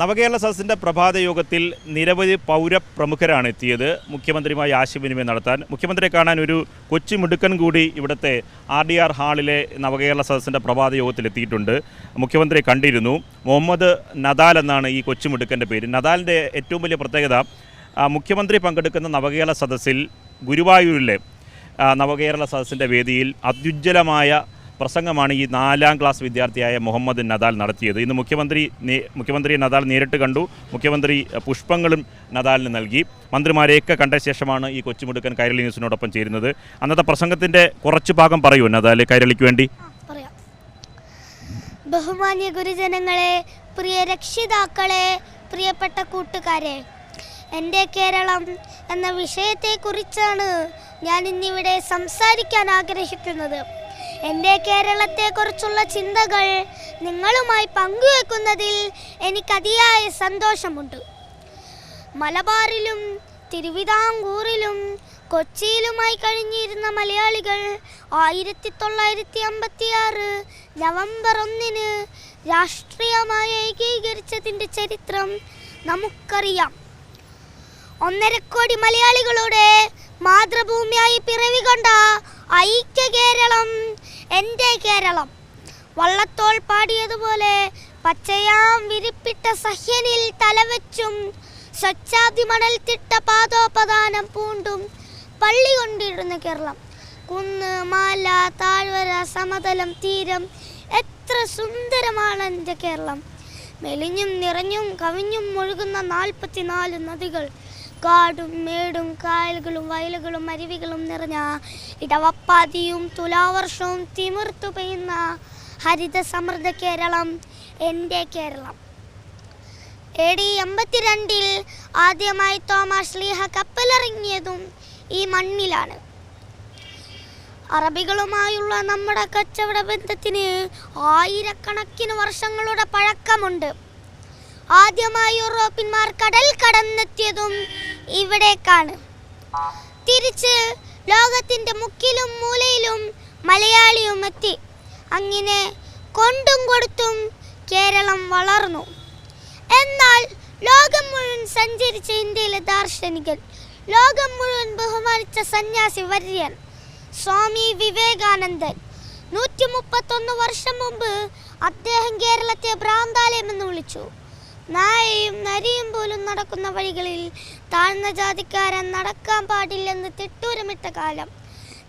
നവകേരള സദസ്സിന്റെ പ്രഭാത യോഗത്തിൽ നിരവധി പൗരപ്രമുഖരാണ് എത്തിയത്. മുഖ്യമന്ത്രിയുമായി ആശയവിനിമയം നടത്താൻ. മുഖ്യമന്ത്രിയെ കാണാൻ ഒരു കൊച്ചു മിടുക്കൻ കൂടി ഇവിടുത്തെ ആർ ഡി ആർ ഹാളിലെ നവകേരള സദസ്സിന്റെ പ്രഭാത യോഗത്തിൽ എത്തിയിട്ടുണ്ട്. മുഖ്യമന്ത്രിയെ കണ്ടിരുന്നു. മുഹമ്മദ് നദാൽ എന്നാണ് ഈ കൊച്ചു മിടുക്കന്റെ പേര്. നദാലിന്റെ ഏറ്റവും വലിയ പ്രത്യേകത മുഖ്യമന്ത്രി പങ്കെടുക്കുന്ന നവകേരള സദസ്സിൽ ഗുരുവായൂരിലെ നവകേരള സദസ്സിന്റെ വേദിയിൽ അത്യുജ്വലമായ പ്രസംഗമാണ് ഈ നാലാം ക്ലാസ് വിദ്യാർത്ഥിയായ മുഹമ്മദ് നദാൽ നടത്തിയത്. ഇന്ന് മുഖ്യമന്ത്രി മുഖ്യമന്ത്രി നദാൽ നേരിട്ട് കണ്ടു. മുഖ്യമന്ത്രി പുഷ്പങ്ങളും നദാലിന് നൽകി. മന്ത്രിമാരെയൊക്കെ കണ്ട ശേഷമാണ് ഈ കൊച്ചുമുടുക്കൻ കൈരളി ന്യൂസിനോടൊപ്പം ചേരുന്നത്. അന്നത്തെ പ്രസംഗത്തിന്റെ കുറച്ച് ഭാഗം പറയൂ നദാൽ കൈരളിക്ക് വേണ്ടി. ബഹുമാന്യ ഗുരുജനങ്ങളെ പ്രിയ രക്ഷിതാക്കളെ പ്രിയപ്പെട്ട കൂട്ടുകാരെ എന്റെ കേരളം എന്ന വിഷയത്തെക്കുറിച്ചാണ് ഞാൻ ഇന്നിവിടെ സംസാരിക്കാൻ ആഗ്രഹിക്കുന്നത്. എന്റെ കേരളത്തെക്കുറിച്ചുള്ള ചിന്തകൾ നിങ്ങളുമായി പങ്കുവെക്കുന്നതിൽ എനിക്ക് അതിയായ സന്തോഷമുണ്ട്. മലബാറിലും തിരുവിതാംകൂറിലും കൊച്ചിയിലുമായി കഴിഞ്ഞിരുന്ന മലയാളികൾ ആയിരത്തി തൊള്ളായിരത്തി അമ്പത്തിയാറ് നവംബർ ഒന്നിന് രാഷ്ട്രീയമായി ഏകീകരിച്ചതിന്റെ ചരിത്രം നമുക്കറിയാം. ഒന്നര കോടി മലയാളികളുടെ മാതൃഭൂമിയായി പിറവികൊണ്ട ഐക്യ കേരളം എന്റെ കേരളം. വള്ളത്തോൾ പാടിയതുപോലെ പച്ചയാം വിരിപ്പിട്ട സഹ്യനിൽ തലവെച്ചും സ്വച്ഛാതി മണൽ തിട്ട പാദോപദാനം പൂണ്ടും പള്ളി കൊണ്ടിരുന്ന കേരളം. കുന്ന് മാല താഴ്വര സമതലം തീരം എത്ര സുന്ദരമാണ് എന്റെ കേരളം. മെലിഞ്ഞും നിറഞ്ഞും കവിഞ്ഞും ഒഴുകുന്ന നാൽപ്പത്തിനാല് നദികൾ കാടും മേടും കായലുകളും വയലുകളും അരുവികളും നിറഞ്ഞ ഇടവപ്പാതിയും തുലാവർഷവും തിമിർത്തു പെയ്യുന്ന ഹരിത സമൃദ്ധ കേരളം എന്റെ കേരളം. എ ഡി എൺപത്തിരണ്ടിൽ ആദ്യമായി തോമസ് ലീഹ കപ്പലിറങ്ങിയതും ഈ മണ്ണിലാണ്. അറബികളുമായുള്ള നമ്മുടെ കച്ചവട ബന്ധത്തിന് ആയിരക്കണക്കിന് വർഷങ്ങളുടെ പഴക്കമുണ്ട്. ആദ്യമായി യൂറോപ്യന്മാർ കടൽ കടന്നെത്തിയതും ഇവിടേക്കാണ്. തിരിച്ച് ലോകത്തിന്റെ മുക്കിലും മൂലയിലും മലയാളിയും എത്തി. അങ്ങനെ കൊണ്ടും കൊടുത്തും കേരളം വളർന്നു. എന്നാൽ ലോകം മുഴുവൻ സഞ്ചരിച്ച ഇന്ത്യയിലെ ദാർശനികൻ ലോകം മുഴുവൻ ബഹുമാനിച്ച സന്യാസി വര്യൻ സ്വാമി വിവേകാനന്ദൻ. നൂറ്റി മുപ്പത്തൊന്ന് വർഷം മുമ്പ് അദ്ദേഹം കേരളത്തെ ഭ്രാന്താലയം എന്ന് വിളിച്ചു. നായയും നരിയും പോലും നടക്കുന്ന വഴികളിൽ താഴ്ന്ന ജാതിക്കാരൻ നടക്കാൻ പാടില്ലെന്ന് തിട്ടൂരമിട്ട കാലം.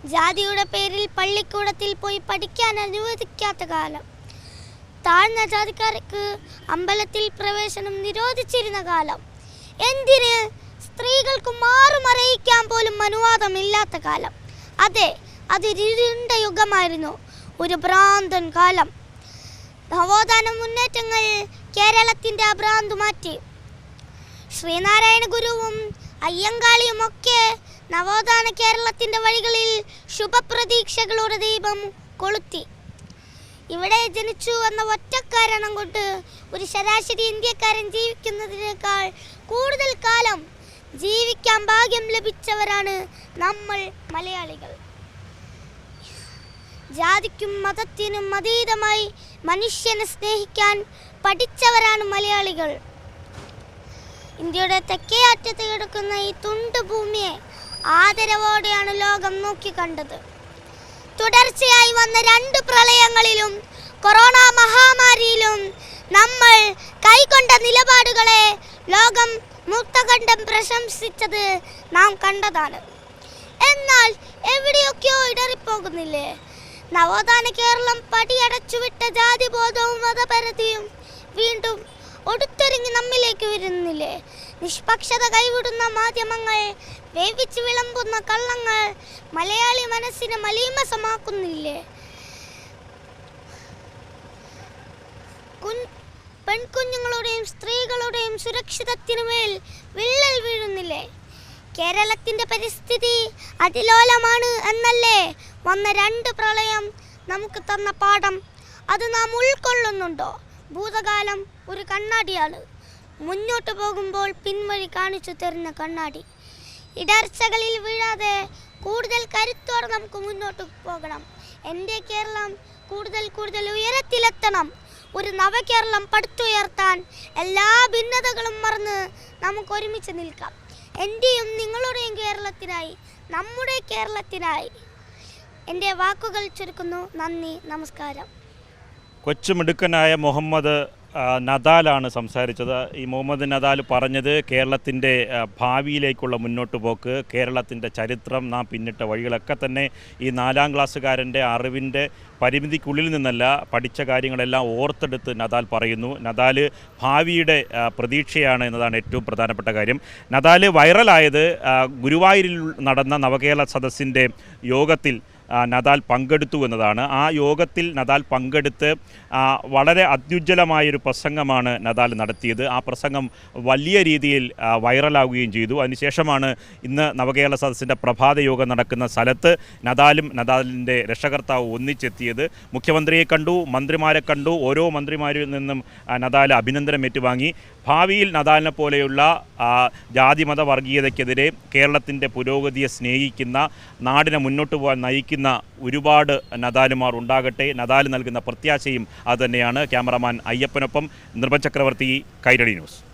ജാതിയുടെ പേരിൽ പള്ളിക്കൂടത്തിൽ പോയി പഠിക്കാൻ അനുവദിക്കാത്ത കാലം. താഴ്ന്ന ജാതിക്കാർക്ക് അമ്പലത്തിൽ പ്രവേശനം നിരോധിച്ചിരുന്ന കാലം. എന്തിന്? സ്ത്രീകൾക്ക് മാറുമറിയിക്കാൻ പോലും അനുവാദമില്ലാത്ത കാലം. അതെ അതിരുണ്ട യുഗമായിരുന്നു. ഒരു ഭ്രാന്തൻ കാലം. നവോത്ഥാന മുന്നേറ്റങ്ങൾ കേരളത്തിന്റെ അഭ്രാന്ത് മാറ്റി. ശ്രീനാരായണ ഗുരുവും അയ്യങ്കാളിയും ഒക്കെ നവോത്ഥാന കേരളത്തിന്റെ വഴികളിൽ ശുഭപ്രതീക്ഷകളുടെ ദീപം കൊളുത്തി. ഇവിടെ ജനിച്ചു എന്ന ഒറ്റ കാരണം കൊണ്ട് ഒരു ശരാശരി ഇന്ത്യക്കാരൻ ജീവിക്കുന്നതിനേക്കാൾ കൂടുതൽ കാലം ജീവിക്കാൻ ഭാഗ്യം ലഭിച്ചവരാണ് നമ്മൾ മലയാളികൾ. ജാതിക്കും മതത്തിനും അതീതമായി മനുഷ്യനെ സ്നേഹിക്കാൻ പഠിച്ചവരാണ് മലയാളികൾ. ഇന്ത്യയുടെ തെക്കേ അറ്റത്ത് കിടക്കുന്ന ഈ തുണ്ട് ഭൂമിയെ ആദരവോടെയാണ് ലോകം നോക്കിക്കണ്ടത് തുടർച്ചയായി വന്ന രണ്ട് പ്രളയങ്ങളിലും കൊറോണ മഹാമാരിയിലും നമ്മൾ കൈക്കൊണ്ട നിലപാടുകളെ ലോകം മുക്തകണ്ഠം പ്രശംസിച്ചത് നാം കണ്ടതാണ്. എന്നാൽ എവിടെയൊക്കെയോ ഇടറിപ്പോകുന്നില്ലേ? നവോത്ഥാന കേരളം പടിയടച്ചുവിട്ട ജാതിബോധവും മതപരതയും വീണ്ടും ഒടുത്തൊരുങ്ങി നമ്മിലേക്ക് വരുന്നില്ലേ? നിഷ്പക്ഷത കൈവിടുന്ന മാധ്യമങ്ങൾ വേവിച്ച് വിളമ്പുന്ന കള്ളങ്ങൾ മലയാളി മനസ്സിനെ മലീമസമാക്കുന്നില്ലേ? പെൺകുഞ്ഞുങ്ങളുടെയും സ്ത്രീകളുടെയും സുരക്ഷിതത്തിനുമേൽ വിള്ളൽ വീഴുന്നില്ലേ? കേരളത്തിന്റെ പരിസ്ഥിതി അതിലോലമാണ് എന്നല്ലേ? വന്ന രണ്ട് പ്രളയം നമുക്ക് തന്ന പാഠം. അത് നാം ഉൾക്കൊള്ളുന്നുണ്ടോ? ഭൂതകാലം ഒരു കണ്ണാടിയാണ്. മുന്നോട്ട് പോകുമ്പോൾ പിൻവഴി കാണിച്ചു തരുന്ന കണ്ണാടി. ഇടർച്ചകളിൽ വീഴാതെ കൂടുതൽ കരുത്തോടെ നമുക്ക് മുന്നോട്ട് പോകണം. എന്റെ കേരളം കൂടുതൽ കൂടുതൽ ഉയരത്തിലെത്തണം. ഒരു നവകേരളം പടുത്തുയർത്താൻ എല്ലാ ഭിന്നതകളും മറന്ന് നമുക്ക് ഒരുമിച്ച് നിൽക്കാം. എന്റെയും നിങ്ങളുടെയും കേരളത്തിനായി നമ്മുടെ കേരളത്തിനായി. എന്റെ വാക്കുകൾ ചുരുക്കുന്നു. നന്ദി നമസ്കാരം. കൊച്ചുമിടുക്കനായ മുഹമ്മദ് നദാലാണ് സംസാരിച്ചത്. ഈ മുഹമ്മദ് നദാൽ പറഞ്ഞത് കേരളത്തിന്റെ ഭാവിയിലേക്കുള്ള മുന്നോട്ട് പോക്ക് കേരളത്തിന്റെ ചരിത്രം നാം പിന്നിട്ട വഴികളൊക്കെ തന്നെ ഈ നാലാം ക്ലാസ്സുകാരന്റെ അറിവിന്റെ പരിമിതിക്കുള്ളിൽ നിന്നല്ല പഠിച്ച കാര്യങ്ങളെല്ലാം ഓർത്തെടുത്ത് നദാൽ പറയുന്നു. നദാൽ ഭാവിയുടെ പ്രതീക്ഷയാണ് എന്നതാണ് ഏറ്റവും പ്രധാനപ്പെട്ട കാര്യം. നദാൽ വൈറലായത് ഗുരുവായൂരിൽ നടന്ന നവകേരള സദസ്സിന്റെ യോഗത്തിൽ നദാൽ പങ്കെടുത്തു എന്നതാണ്. ആ യോഗത്തിൽ നദാൽ പങ്കെടുത്ത് വളരെ അത്യുജ്വലമായൊരു പ്രസംഗമാണ് നദാൽ നടത്തിയത്. ആ പ്രസംഗം വലിയ രീതിയിൽ വൈറലാവുകയും ചെയ്തു. അതിനുശേഷമാണ് ഇന്ന് നവകേരള സദസ്സിന്റെ പ്രഭാത യോഗം നടക്കുന്ന സ്ഥലത്ത് നദാലും നദാലിന്റെ രക്ഷകർത്താവ് ഒന്നിച്ചെത്തിയത്. മുഖ്യമന്ത്രിയെ കണ്ടു മന്ത്രിമാരെ കണ്ടു. ഓരോ മന്ത്രിമാരിൽ നിന്നും നദാൽ അഭിനന്ദനം ഏറ്റുവാങ്ങി ഭാവിയിൽ നദാലിനെ പോലെയുള്ള ജാതിമത വർഗീയതയ്ക്കെതിരെ കേരളത്തിന്റെ പുരോഗതിയെ സ്നേഹിക്കുന്ന നാടിനെ മുന്നോട്ട് പോകാൻ നയിക്കുന്ന ഒരുപാട് നദാലുമാർ ഉണ്ടാകട്ടെ. നദാൽ നൽകുന്ന പ്രത്യാശയും അതുതന്നെയാണ്. ക്യാമറമാൻ അയ്യപ്പനൊപ്പം നിർഭചക്രവർത്തി കൈരളി ന്യൂസ്.